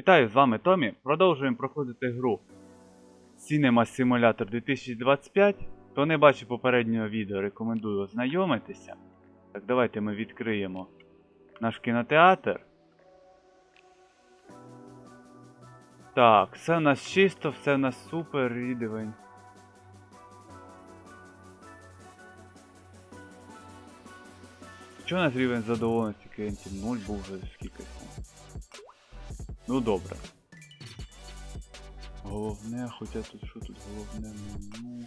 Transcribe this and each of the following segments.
Вітаю, з вами Томі. Продовжуємо проходити гру Cinema Simulator 2025. Хто не бачив попереднього відео, рекомендую ознайомитися. Так, давайте ми відкриємо наш кінотеатр. Так, все в нас чисто, все в нас супер, рідень. Чого у нас рівень задоволеності клієнтів 0 був вже скільки там? Ну добре. Головне, хоча тут що тут головне меню.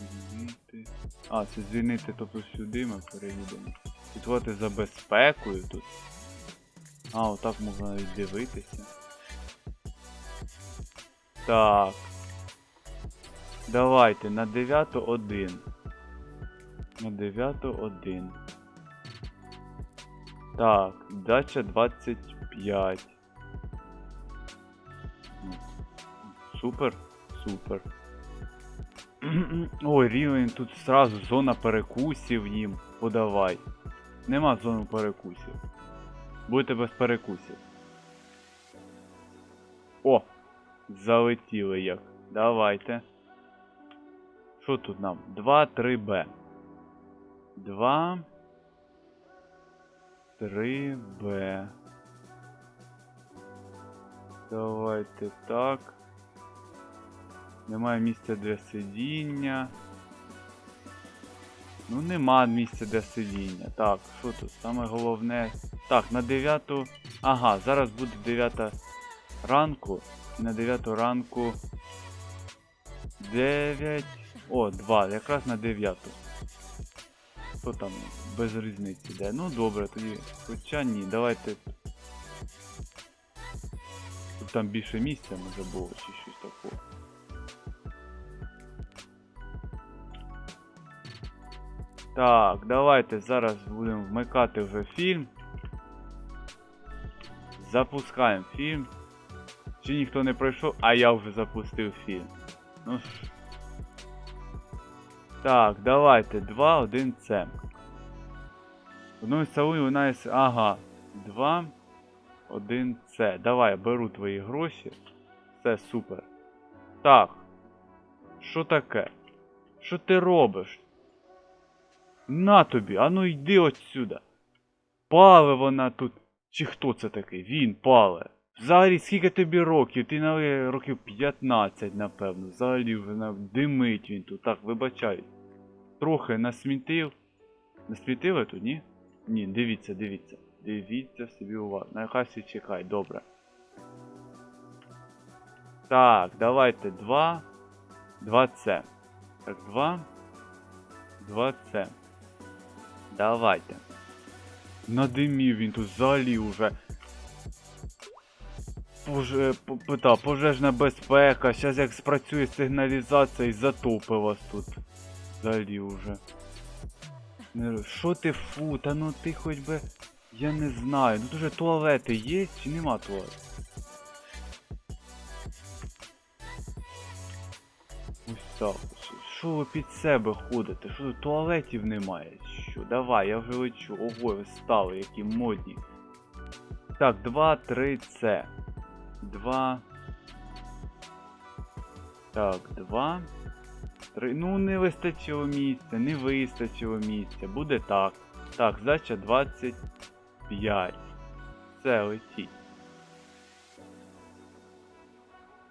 Звільнити. А, це звільнити, тобто сюди ми переїдемо. Слідкувати за безпекою тут. А, отак можна навіть дивитися. Так. Давайте на 9 1. На 9 1. Так, дача 25. Супер, супер. Ой, рівень тут сразу зона перекусів їм подавай. Нема зони перекусів. Будете без перекусів. О! Залетіли як. Давайте. Що тут нам? 2, 3 Б. 2. 3 Б. Давайте так. Немає місця для сидіння. Ну нема місця для сидіння. Так, що тут? Саме головне. Так, на 9. Ага, зараз буде 9 ранку. І на 9 ранку. 9. О, 2. Якраз на 9. Що там? Без різниці йде. Ну добре, тоді. Хоча ні, давайте. Тут там більше місця може було чи щось такого. Так, давайте зараз будемо вмикати вже фільм. Запускаємо фільм. Чи ніхто не пройшов, а я вже запустив фільм. Ну ж. Так, давайте. 2, 1, С. Одною салою вона є. Ага. 2, 1, С. Давай, беру твої гроші. Все супер. Так. Що таке? Що ти робиш? На тобі, а ну йди отсюда. Пале вона тут. Чи хто це такий? Він пале. Взагалі, скільки тобі років? Ти на років 15, напевно. Взагалі вже димить він тут. Так, вибачай. Трохи насмітив. Насмітили тут, ні? Ні, дивіться, дивіться. Дивіться собі уважно. Нехай всі чекай, добре. Так, давайте 2. 2 С. Так, 2. 2 С. Давайте. Надимів він тут взагалі уже. Поже, пита, пожежна безпека, щас як спрацює сигналізація і затопи вас тут. Взагалі уже. Що ти фу, та ну ти хоч би. Я не знаю. Ну тут уже туалети є чи нема туалету? Ось так. Що- ви під себе ходите? Що туалетів немає? Що? Давай, я вже лечу. Ого, ви стали, які модні. Так, 2, 3, С. 2. Так, 2. 3. Ну, не вистачило місця, не вистачило місця. Буде так. Так, здача 25. Все, летіть.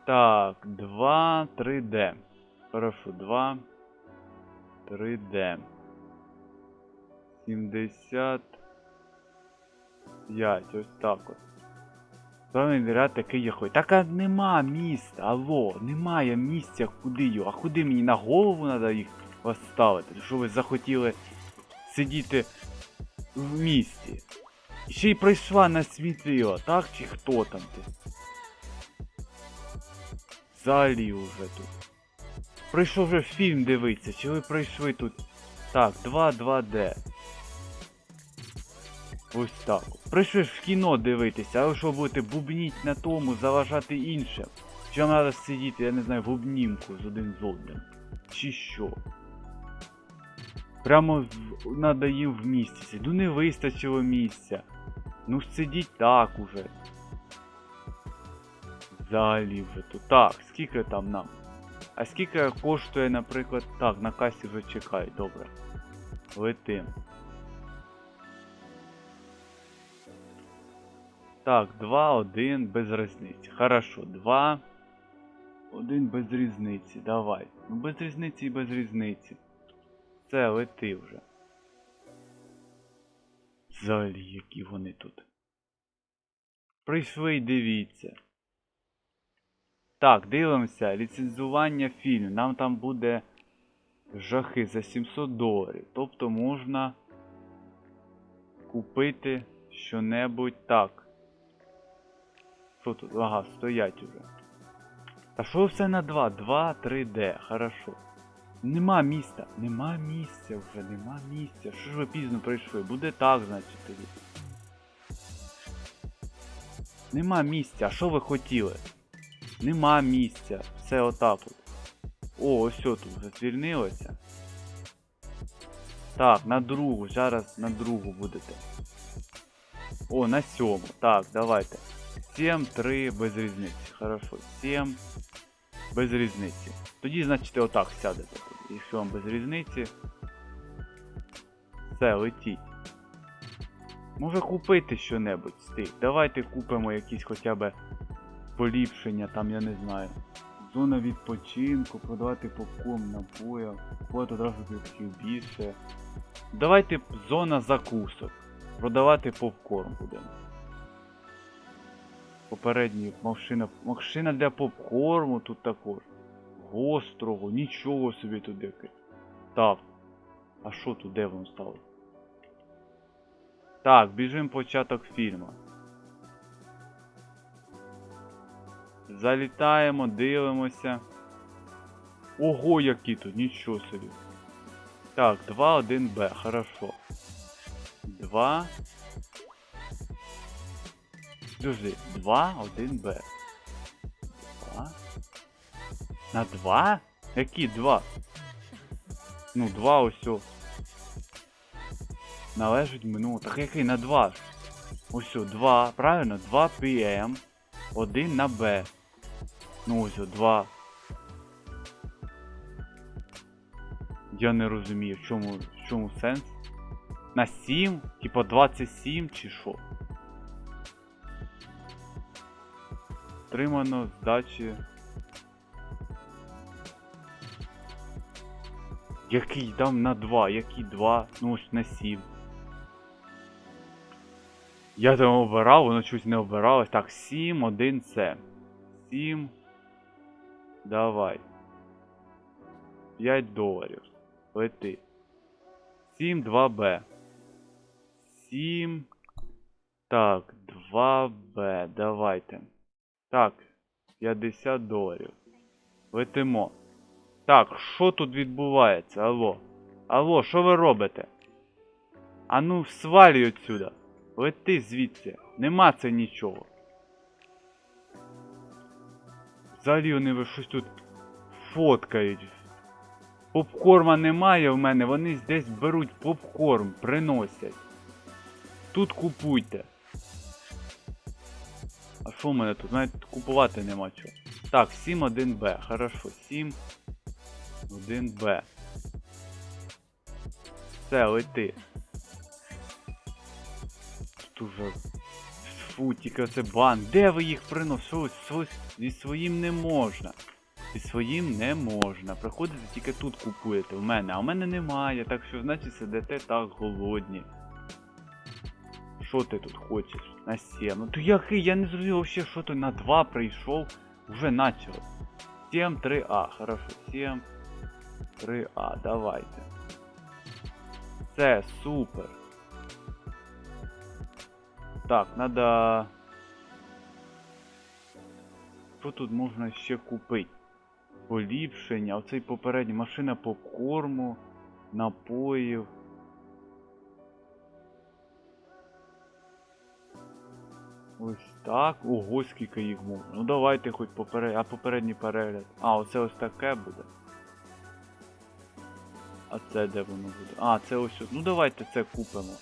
Так, 2, 3D. Хорошо, 2, 3D. 75. Ось так от. Певний ряд такий є хой. Так а нема місця, алло, немає місця, куди його. А куди мені на голову треба їх поставити? Що ви захотіли сидіти в місті? І ще й прийшла насвітлила, так? Чи хто там ти? Взагалі уже тут. Прийшов вже фільм дивитися, чи ви прийшли тут? Так, 2-2D. Ось так. Прийшли ж в кіно дивитися, а ви що будете бубніть на тому, заважати іншим? Чи треба сидіти, я не знаю, в обнімку з один з одним? Чи що? Прямо надо їм в місті сидіти. Ну не вистачило місця. Ну сидіть так уже. Взагалі вже тут. Так, скільки там нам? А скільки коштує, наприклад, так, на касі вже чекають, добре. Летим. Так, 2, 1, без різниці. Хорошо, 2. 1 без різниці. Давай. Ну без різниці і без різниці. Все, лети вже. Взагалі, які вони тут. Прийшли й дивіться. Так, дивимося. Ліцензування фільму. Нам там буде жахи за 700 доларів. Тобто можна купити що-небудь так. Тут? Ага, стоять уже. Та що все на 2? 2, 3D, хорошо. Нема міста, нема місця вже, нема місця. Що ж ви пізно прийшли? Буде так, значить тоді. Нема місця, а що ви хотіли? Нема місця. Все отак от. О, ось тут звільнилося. Так, на другу, зараз на другу будете. О, на сьому. Так, давайте. 7, 3, без різниці. Хорошо. 7, без різниці. Тоді, значить, отак сядете. Якщо вам без різниці. Все, летіть. Може купити що-небудь з тих. Давайте купимо якісь хоча б поліпшення, там я не знаю. Зона відпочинку, продавати попкорн, напоя, купувати одразу квитків більше. Давайте зона закусок. Продавати попкорн будемо. Попередній машина. Машина для попкорму тут також. Гострого, нічого собі тут яке. Так. А що тут, де воно стало? Так, біжимо початок фільму. Залітаємо, дивимося. Ого, які тут, нічого собі. Так, 2, 1 Б, хорошо. 2. Подожди, 2, 1 Б. 2. На 2? Які 2? Ну, 2 ось. о. Належить минуло. Так який на 2? ж? Ось, о, 2, правильно? 2 PM. 1 на Б. Ну ось, о, 2. Я не розумію, в чому, в чому сенс. На 7? Типа 27 чи що? Тримано здачі. Який там на 2? Який 2? Ну ось на 7. Я там обирав, воно щось не обиралось. Так, 7, 1 С. 7. Давай. 5 доларів. Лети. 7, 2 Б. 7. Так, 2 Б. Давайте. Так, 50 доларів. Летимо. Так, що тут відбувається? Алло? Алло, що ви робите? А ну свалюй отсюда. Лети звідси. Нема це нічого. Взагалі вони щось тут фоткають. Попкорма немає в мене, вони десь беруть попкорн, приносять. Тут купуйте. А що в мене тут? Навіть купувати нема чого. Так, 7-1Б. Хорошо, 7. 1Б. Все, лети. Тут уже. Фу, тільки оце бан. Де ви їх приносили? Зі своїм не можна. Зі своїм не можна. Приходите тільки тут купуєте в мене, а в мене немає, так що значить сидите так голодні. Що ти тут хочеш? На 7. Ну то який? Я не зрозумів вообще, що ти на 2 прийшов. Уже начало. 7, 3А. Хорошо. 7, 3А. Давайте. Це супер. Так, надо. Що тут можна ще купити? Поліпшення, оцей попередній машина по корму, напоїв. Ось так. Ого, скільки їх можна. Ну давайте хоч поперед... А попередній перегляд. А, оце ось таке буде. А це де воно буде? А, це ось. Ну давайте це купимо.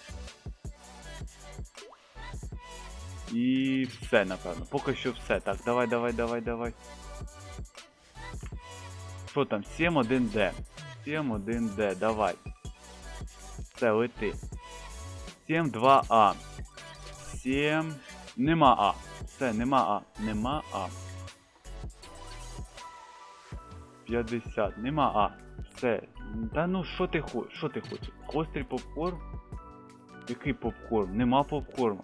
І все, напевно. Поки що все. Так, давай, давай, давай, давай. Що там? 7-1D. 7-1D, давай. Все, лети. 7-2А. 7. Нема А. Все, нема А. Нема А. 50. Нема А. Все. Та ну що ти хочеш? Що ти хочеш? Гострий попкорн? Який попкорн? Нема попкорну.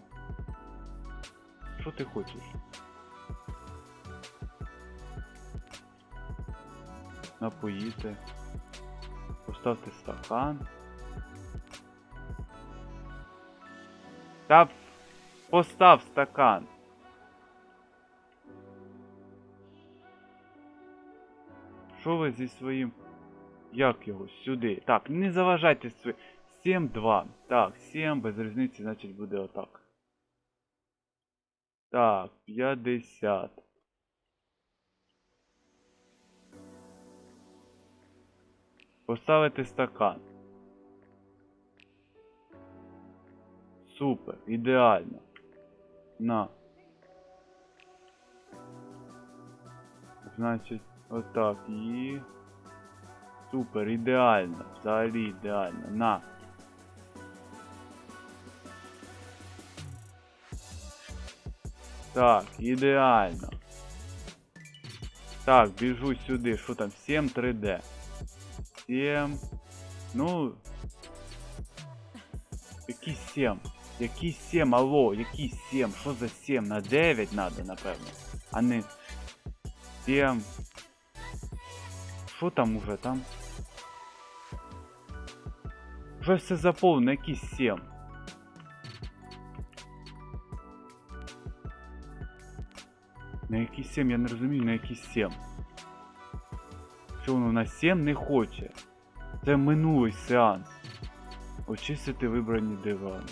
Що ти хочеш? Напоїти. Поставте стакан. Та постав стакан. Що ви зі своїм. Як його? Сюди. Так, не заважайте свої. 7-2. Так, 7 без різниці, значить буде отак. Так, 50. Поставити стакан. Супер, ідеально. На. Значить, отак і. Супер, ідеально. Взагалі ідеально. На. Так, ідеально. Так, біжу сюди. Що там? 7 3D. 7. Ну. Який 7? Який 7? Алло, який 7? Що за 7? На 9 надо, напевно. А не 7. Що там уже там? Вже все заповнено, який 7. На який 7, я не розумію, на який 7. Що воно на 7 не хоче. Це минулий сеанс. Очистити вибрані дивани.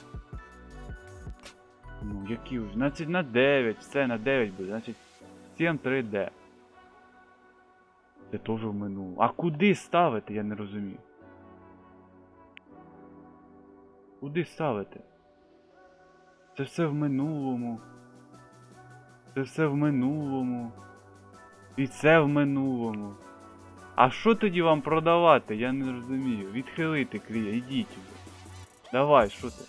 Ну, які вже? Значить на 9, все на 9 буде, значить 7 3D. Це теж в минулому. А куди ставити, я не розумію. Куди ставити? Це все в минулому. Це все в минулому. І це в минулому. А що тоді вам продавати? Я не розумію. Відхилити клія, ідіть. Давай, що ти?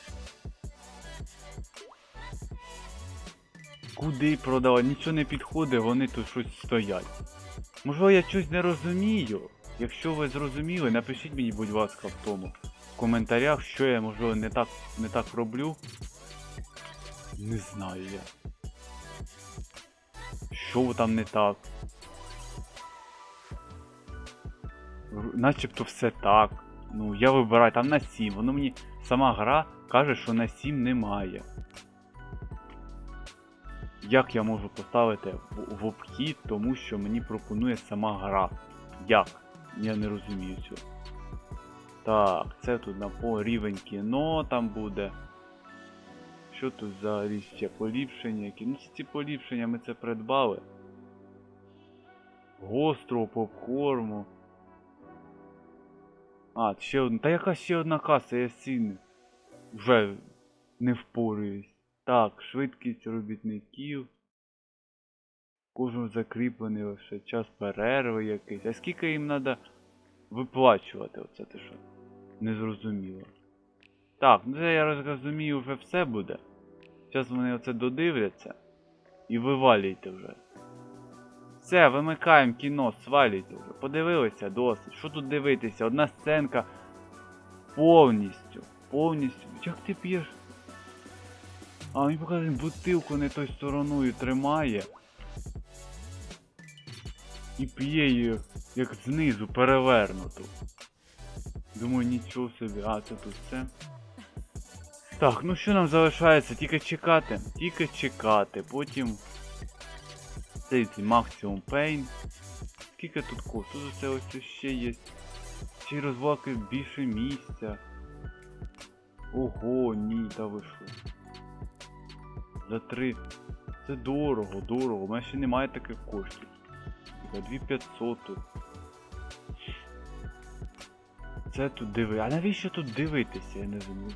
Куди продавати? Нічого не підходить, вони тут щось стоять. Можливо, я щось не розумію. Якщо ви зрозуміли, напишіть мені, будь ласка, в тому. В коментарях, що я, можливо, не так, не так роблю. Не знаю я. Що там не так? Начебто все так. Ну, я вибираю там на 7. Воно мені сама гра каже, що на 7 немає. Як я можу поставити в, в обхід, тому що мені пропонує сама гра? Як? Я не розумію цього. Так, це тут на по рівень кіно там буде. Що тут взагалі ще поліпшення? Які? Ну ці поліпшення ми це придбали. Гострого попкорму. А, ще одна. Та яка ще одна каса, я сильно вже не впорююсь. Так, швидкість робітників. Кожен закріплений лише час перерви якийсь. А скільки їм треба виплачувати? Оце ти що? Незрозуміло. Так, ну це я розумію, вже все буде. Зараз вони оце додивляться. І вивалюйте вже. Все, вимикаємо кіно, свалюйте вже. Подивилися досить. Що тут дивитися? Одна сценка повністю. Повністю. Як ти п'єш? А, він показує, бутилку не той стороною тримає. І п'є її, як знизу, перевернуту. Думаю, нічого собі. А, це тут все. Так, ну що нам залишається? Тільки чекати. Тільки чекати. Потім. Цей максимум pain. Скільки тут коштує? Тут оце ось ще є. Ще й розвалки більше місця. Ого, ні, та ви що. За три. Це дорого, дорого. У мене ще немає таких коштів. За 2500 тут. Це тут диви. А навіщо тут дивитися, я не розумію.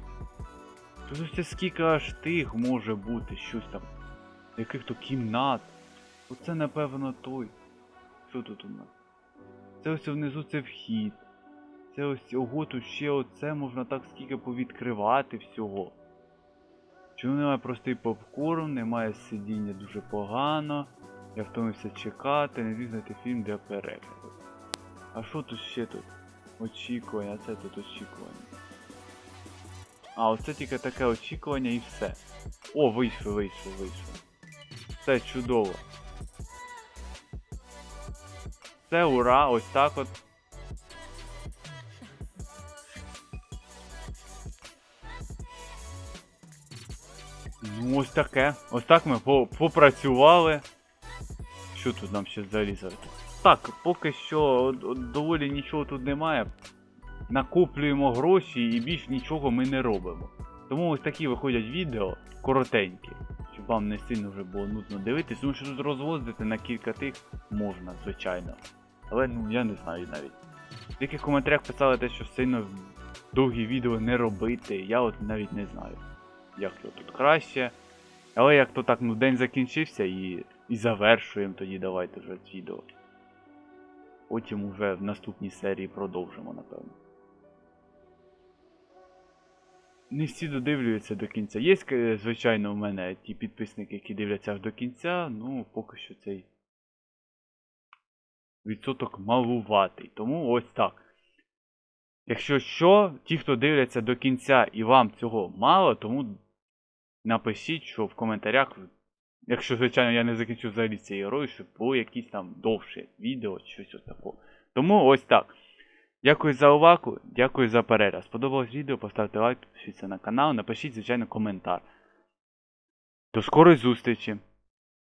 Тут ось це скільки аж тих може бути, щось там. Яких то кімнат. Оце напевно той. Що тут у нас? Це ось внизу це вхід. Це ось ого, тут ще оце можна так скільки повідкривати всього. Чому немає простий попкорн, немає сидіння дуже погано. Я втомився чекати, не знайти фільм для перегляду. А що тут ще тут? Очікування, це тут очікування. А, оце тільки таке очікування і все. О, вийшло, вийшло, вийшло. Це чудово. Це ура, ось так от. Ось таке. Ось так ми по- попрацювали. Що тут нам ще залізати? Так, поки що доволі нічого тут немає. Накоплюємо гроші і більш нічого ми не робимо. Тому ось такі виходять відео коротенькі, щоб вам не сильно вже було нудно дивитись, тому що тут розвозити на кілька тих можна, звичайно. Але ну я не знаю навіть. В деяких коментарях писали те, що сильно довгі відео не робити. Я от навіть не знаю, як тут краще. Але як то так, ну день закінчився і, і завершуємо тоді давайте вже відео. Потім уже в наступній серії продовжимо, напевно. Не всі додивлюються до кінця. Є, е, звичайно, у мене ті підписники, які дивляться аж до кінця, ну поки що цей відсоток малуватий. Тому ось так. Якщо що, ті, хто дивляться до кінця і вам цього мало, тому напишіть, що в коментарях, якщо, звичайно, я не закінчу взагалі цією грою, щоб було якісь там довше відео щось от такого. Тому ось так. Дякую за увагу, дякую за перегляд. Сподобалось відео, поставте лайк, підпишіться на канал, напишіть, звичайно, коментар. До скорої зустрічі!